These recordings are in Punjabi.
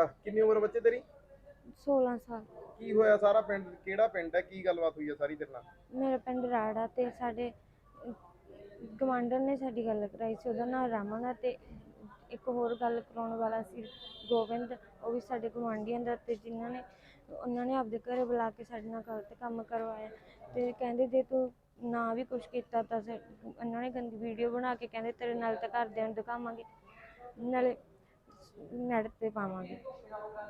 ਅਹ ਕਿੰਨੀ ਉਮਰ ਬੱਚੇ ਤੇਰੀ? 16 ਸਾਲ। ਕੀ ਹੋਇਆ ਸਾਰਾ ਪਿੰਡ ਕਿਹੜਾ ਪਿੰਡ ਹੈ? ਕੀ ਗੱਲਬਾਤ ਹੋਈ ਹੈ ਸਾਰੀ ਤੇਰੇ ਨਾਲ? ਮੇਰਾ ਪਿੰਡ ਰਾੜਾ ਤੇ ਸਾਡੇ ਗਵਾਂਡਰ ਨੇ ਸਾਡੀ ਗੱਲ ਕਰਾਈ ਸੀ ਉਹਦਾ ਨਾਮ ਰਮਨ ਆ ਤੇ ਇੱਕ ਹੋਰ ਗੱਲ ਕਰਾਉਣ ਵਾਲਾ ਸੀ ਗੋਬਿੰਦ ਉਹ ਵੀ ਸਾਡੇ ਗਵਾਂਢੀਆਂ ਦਾ ਤੇ ਜਿਨ੍ਹਾਂ ਨੇ ਉਹਨਾਂ ਨੇ ਆਪਦੇ ਘਰੇ ਬੁਲਾ ਕੇ ਸਾਡੇ ਨਾਲ ਗਲਤ ਕੰਮ ਕਰਵਾਇਆ ਤੇ ਕਹਿੰਦੇ ਜੇ ਤੂੰ ਨਾ ਵੀ ਕੁਝ ਕੀਤਾ ਤਾਂ ਫਿਰ ਉਹਨਾਂ ਨੇ ਗੰਦੀ ਵੀਡੀਓ ਬਣਾ ਕੇ ਕਹਿੰਦੇ ਤੇਰੇ ਨਾਲ ਤਾਂ ਘਰਦਿਆਂ ਨੂੰ ਦਿਖਾਵਾਂਗੇ। ਨਾਲੇ ਨੈਟ ਤੇ ਪਾਵਾਂਗੇ।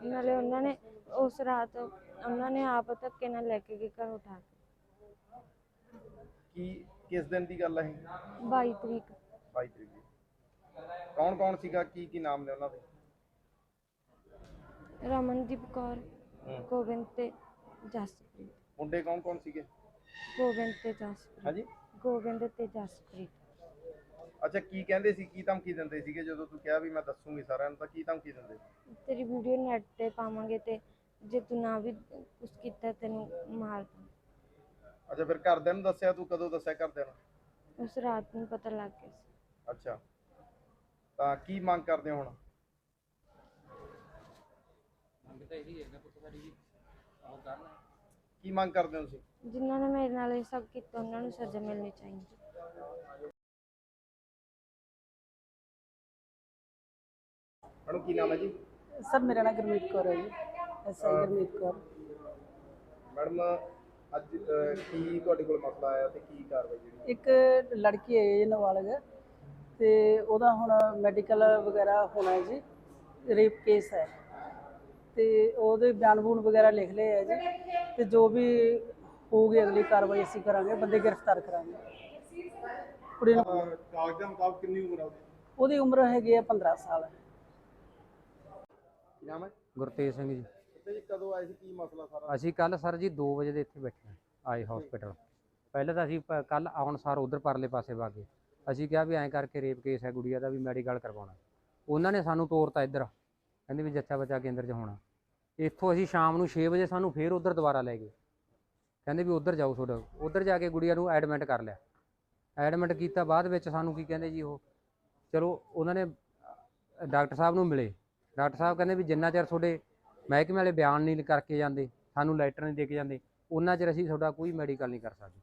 ਨਾਲੇ ਉਹਨਾਂ ਨੇ ਉਸ ਰਾਤ ਉਹਨਾਂ ਨੇ ਆਪ ਧੱਕੇ ਨਾਲ ਲੈ ਕੇ ਗਏ ਘਰੋਂ ਉਠਾ ਕੇ। ਕੀ ਕਿਸ ਦਿਨ ਦੀ ਗੱਲ ਹੈ ਇਹ? 22 ਤਰੀਕ। 22 ਤਰੀਕ ਦੀ। ਕੌਣ ਕੌਣ ਸੀਗਾ? ਕੀ ਕੀ ਨਾਮ ਨੇ ਉਹਨਾਂ ਦੇ? ਰਮਨਦੀਪ ਕੌਰ ਹੂੰ। ਗੋਬਿੰਦ ਤੇ ਜਸਪ੍ਰੀਤ। ਮੁੰਡੇ ਕੌਣ ਕੌਣ ਸੀਗੇ? ਗੋਬਿੰਦ ਤੇ ਜਸਪ੍ਰੀਤ। ਹਾਂਜੀ। ਗੋਬਿੰਦ ਤੇ ਜਸਪ੍ਰੀਤ। ਅੱਛਾ ਕੀ ਕਹਿੰਦੇ ਸੀ? ਕੀ ਧਮਕੀ ਦਿੰਦੇ ਸੀਗੇ ਜਦੋਂ ਤੂੰ ਕਿਹਾ ਵੀ ਮੈਂ ਦੱਸੂਗੀ ਸਾਰਿਆਂ ਨੂੰ? ਤਾਂ ਕੀ ਧਮਕੀ ਦਿੰਦੇ? ਤੇਰੀ ਵੀਡੀਓ ਨੈਟ ਤੇ ਪਾਵਾਂਗੇ ਤੇ ਜੇ ਤੂੰ ਨਾ ਵੀ ਕੁਛ ਕੀਤਾ ਤੈਨੂੰ ਮਾਰ ਦਾਂ ਅੱਛਾ ਫਿਰ ਘਰਦਿਆਂ ਨੂੰ ਦੱਸਿਆ ਤੂੰ? ਕਦੋਂ ਦੱਸਿਆ ਘਰਦਿਆਂ ਨੂੰ? ਉਸ ਰਾਤ ਨੂੰ ਪਤਾ ਲੱਗ ਗਿਆ ਸੀ। ਅੱਛਾ। ਤਾਂ ਕੀ ਮੰਗ ਕਰਦੇ ਹੋ ਹੁਣ ਕੀ ਮੰਗ ਕਰਦੇ ਹੋ ਤੁਸੀਂ? ਜਿਨ੍ਹਾਂ ਨੇ ਮੇਰੇ ਨਾਲ ਇਹ ਸਭ ਕੀਤਾ ਉਹਨਾਂ ਨੂੰ ਸਜ਼ਾ ਮਿਲਣੀ ਚਾਹੀਦੀ। ਮੈਡਮ ਕੀ ਨਾਮ ਹੈ ਜੀ? ਸਰ ਮੇਰਾ ਨਾਮ ਗੁਰਮੀਤ ਕੌਰ ਹੈ ਜੀ। ਐਸਆਈ ਗੁਰਮੀਤ ਕੌਰ। ਮੈਡਮ ਅੱਜ ਅਹ, ਕੀ ਤੁਹਾਡੇ ਕੋਲ ਮਸਲਾ ਆਇਆ ਤੇ ਕੀ ਕਾਰਵਾਈ ਜਿਹੜੀ ਇੱਕ ਲੜਕੀ ਹੈ ਜੀ ਨਾਬਾਲਗ। ਤੇ ਉਹਦਾ ਹੁਣ ਮੈਡੀਕਲ ਵਗੈਰਾ ਹੋਣਾ ਹੈ ਜੀ ਰੇਪ ਕੇਸ ਹੈ। ਤੇ ਉਹਦੇ ਬਿਆਨ ਬੂਨ ਵਗੈਰਾ ਲਿਖ ਲਏ ਹੈ ਜੀ। ਤੇ ਜੋ ਵੀ ਹੋਊਗੀ ਅਗਲੀ ਕਾਰਵਾਈ ਅਸੀਂ ਕਰਾਂਗੇ। ਬੰਦੇ ਗ੍ਰਿਫਤਾਰ ਕਰਾਂਗੇ। ਕੁੜੀ ਨੂੰ ਕਾਗਜ਼ ਦੇ ਮੁਤਾਬਕ ਕਿੰਨੀ ਉਮਰ ਹੈ ਉਹਦੀ? ਉਹਦੀ ਉਮਰ ਹੈਗੀ ਹੈ 15 ਸਾਲ। ਕੀ ਨਾਮ ਹੈ? ਗੁਰਤੇਜ ਸਿੰਘ ਜੀ। ਤੇ ਜੀ ਕਦੋਂ ਆਏ ਸੀ? ਕੀ ਮਸਲਾ ਸਾਰਾ? ਅਸੀਂ ਕੱਲ ਸਰ ਜੀ 2 ਵਜੇ ਦੇ ਇੱਥੇ ਬੈਠੇ ਆਏ ਹਸਪੀਟਲ ਪਹਿਲਾਂ ਤਾਂ ਅਸੀਂ ਕੱਲ ਆਉਣ ਸਾਰ ਉਧਰ ਪਰਲੇ ਪਾਸੇ ਵਾਗੇ ਅਸੀਂ ਕਿਹਾ ਵੀ ਐਂ ਕਰਕੇ ਰੇਪ ਕੇਸ ਹੈ ਗੁੜੀਆ ਦਾ ਵੀ ਮੈਡੀਕਲ ਕਰਵਾਉਣਾ। ਉਹਨਾਂ ਨੇ ਸਾਨੂੰ ਤੋਰਤਾ ਇੱਧਰ ਕਹਿੰਦੇ ਵੀ ਜੱਚਾ ਬੱਚਾ ਕੇਂਦਰ 'ਚ ਹੋਣਾ। ਇੱਥੋਂ ਅਸੀਂ ਸ਼ਾਮ ਨੂੰ 6 ਵਜੇ ਸਾਨੂੰ ਫੇਰ ਉਧਰ ਦੁਬਾਰਾ ਲੈ ਗਏ। ਕਹਿੰਦੇ ਵੀ ਉਧਰ ਜਾਓ ਤੁਹਾਡਾ। ਉਧਰ ਜਾ ਕੇ ਗੁੜੀਆ ਨੂੰ ਐਡਮਿਟ ਕਰ ਲਿਆ। ਐਡਮਿਟ ਕੀਤਾ ਬਾਅਦ ਵਿੱਚ ਸਾਨੂੰ ਕੀ ਕਹਿੰਦੇ ਜੀ ਉਹ ਚਲੋ ਉਹਨਾਂ ਨੇ ਡਾਕਟਰ ਸਾਹਿਬ ਨੂੰ ਮਿਲੇ। ਡਾਕਟਰ ਸਾਹਿਬ ਕਹਿੰਦੇ ਵੀ ਜਿੰਨਾ ਚਿਰ ਤੁਹਾਡੇ ਮਹਿਕਮੇ ਵਾਲੇ ਬਿਆਨ ਨਹੀਂ ਕਰਕੇ ਜਾਂਦੇ ਸਾਨੂੰ ਲੈਟਰ ਨਹੀਂ ਦੇ ਕੇ ਜਾਂਦੇ ਉਹਨਾਂ ਚਿਰ ਅਸੀਂ ਤੁਹਾਡਾ ਕੋਈ ਮੈਡੀਕਲ ਨਹੀਂ ਕਰ ਸਕਦੇ।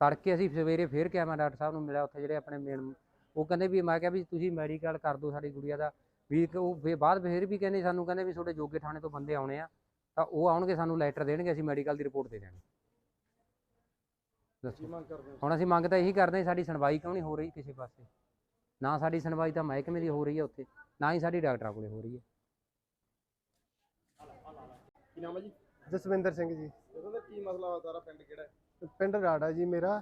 ਤੜਕੇ ਅਸੀਂ ਸਵੇਰੇ ਫੇਰ ਕਿਹਾ ਮੈਂ ਡਾਕਟਰ ਸਾਹਿਬ ਨੂੰ ਮਿਲਿਆ ਉੱਥੇ ਜਿਹੜੇ ਆਪਣੇ ਮੇਨ ਉਹ ਕਹਿੰਦੇ ਵੀ ਮੈਂ ਕਿਹਾ ਵੀ ਤੁਸੀਂ ਮੈਡੀਕਲ ਕਰ ਦਿਓ ਸਾਡੀ ਗੁੜੀਆ ਦਾ ਵੀ ਉਹ ਫੇਰ ਬਾਅਦ ਫੇਰ ਵੀ ਕਹਿੰਦੇ ਸਾਨੂੰ ਕਹਿੰਦੇ ਵੀ ਤੁਹਾਡੇ ਜੋਗੇ ਥਾਣੇ ਤੋਂ ਬੰਦੇ ਆਉਣੇ ਆ ਤਾਂ ਉਹ ਆਉਣਗੇ ਸਾਨੂੰ ਲੈਟਰ ਦੇਣਗੇ ਅਸੀਂ ਮੈਡੀਕਲ ਦੀ ਰਿਪੋਰਟ ਦੇ ਦੇਣੀ ਹੁਣ ਅਸੀਂ ਮੰਗ ਤਾਂ ਇਹੀ ਕਰਦੇ ਸਾਡੀ ਸੁਣਵਾਈ ਕਿਉਂ ਨਹੀਂ ਹੋ ਰਹੀ ਕਿਸੇ ਪਾਸੇ? ਨਾ ਸਾਡੀ ਸੁਣਵਾਈ ਤਾਂ ਮਹਿਕਮੇ ਦੀ ਹੋ ਰਹੀ ਹੈ ਉੱਥੇ ਨਾ ਹੀ ਸਾਡੀ ਡਾਕਟਰਾਂ ਕੋਲੇ ਹੋ ਰਹੀ ਹੈ। ਕੀ ਨਾਮ ਹੈ ਜੀ? ਜਸਵਿੰਦਰ ਸਿੰਘ ਜੀ। ਉਹਦਾ ਕੀ ਮਸਲਾ ਸਾਰਾ ਪਿੰਡ ਕਿਹੜਾ ਹੈ? ਪਿੰਡ ਰਾੜਾ ਜੀ ਮੇਰਾ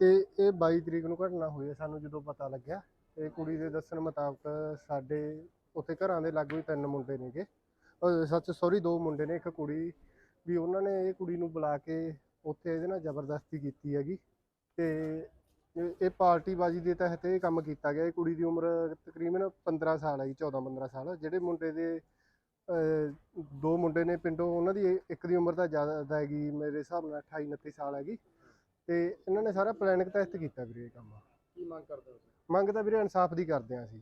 ਤੇ ਇਹ 22 ਤਰੀਕ ਨੂੰ ਘਟਨਾ ਹੋਈ ਹੈ ਸਾਨੂੰ ਜਦੋਂ ਪਤਾ ਲੱਗਿਆ ਇਹ ਕੁੜੀ ਦੇ ਦੱਸਣ ਮੁਤਾਬਕ ਸਾਡੇ ਉੱਥੇ ਘਰਾਂ ਦੇ ਲਾਗੂ ਹੀ ਤਿੰਨ ਮੁੰਡੇ ਨੇਗੇ। ਸੱਚ ਸੌਰੀ ਦੋ ਮੁੰਡੇ ਨੇ ਇੱਕ ਕੁੜੀ ਵੀ ਉਹਨਾਂ ਨੇ ਇਹ ਕੁੜੀ ਨੂੰ ਬੁਲਾ ਕੇ ਉੱਥੇ ਇਹਦੇ ਨਾਲ ਜ਼ਬਰਦਸਤੀ ਕੀਤੀ ਹੈਗੀ ਤੇ ਇਹ- ਇਹ ਪਾਰਟੀਬਾਜ਼ੀ ਦੇ ਤਹਿਤ ਇਹ ਕੰਮ ਕੀਤਾ ਗਿਆ। ਇਹ ਕੁੜੀ ਦੀ ਉਮਰ ਤਕਰੀਬਨ 15 ਸਾਲ ਹੈ ਜੀ 14 15 ਸਾਲ। ਜਿਹੜੇ ਮੁੰਡੇ ਦੇ ਦੋ ਮੁੰਡੇ ਨੇ ਪਿੰਡੋਂ ਉਹਨਾਂ ਦੀ ਇੱਕ ਦੀ ਉਮਰ ਤਾਂ ਜ਼ਿਆਦਾ ਹੈਗੀ ਮੇਰੇ ਹਿਸਾਬ ਨਾਲ 28 29 ਸਾਲ ਹੈਗੀ। ਤੇ ਇਹਨਾਂ ਨੇ ਸਾਰਾ ਪਲੈਨਿੰਗ ਤਹਿਤ ਕੀਤਾ ਵੀਰੇ ਇਹ ਕੰਮ। ਕੀ ਮੰਗ ਕਰਦੇ ਹੋ? ਮੰਗ ਤਾਂ ਵੀਰੇ ਇਨਸਾਫ ਦੀ ਕਰਦੇ ਹਾਂ ਅਸੀਂ।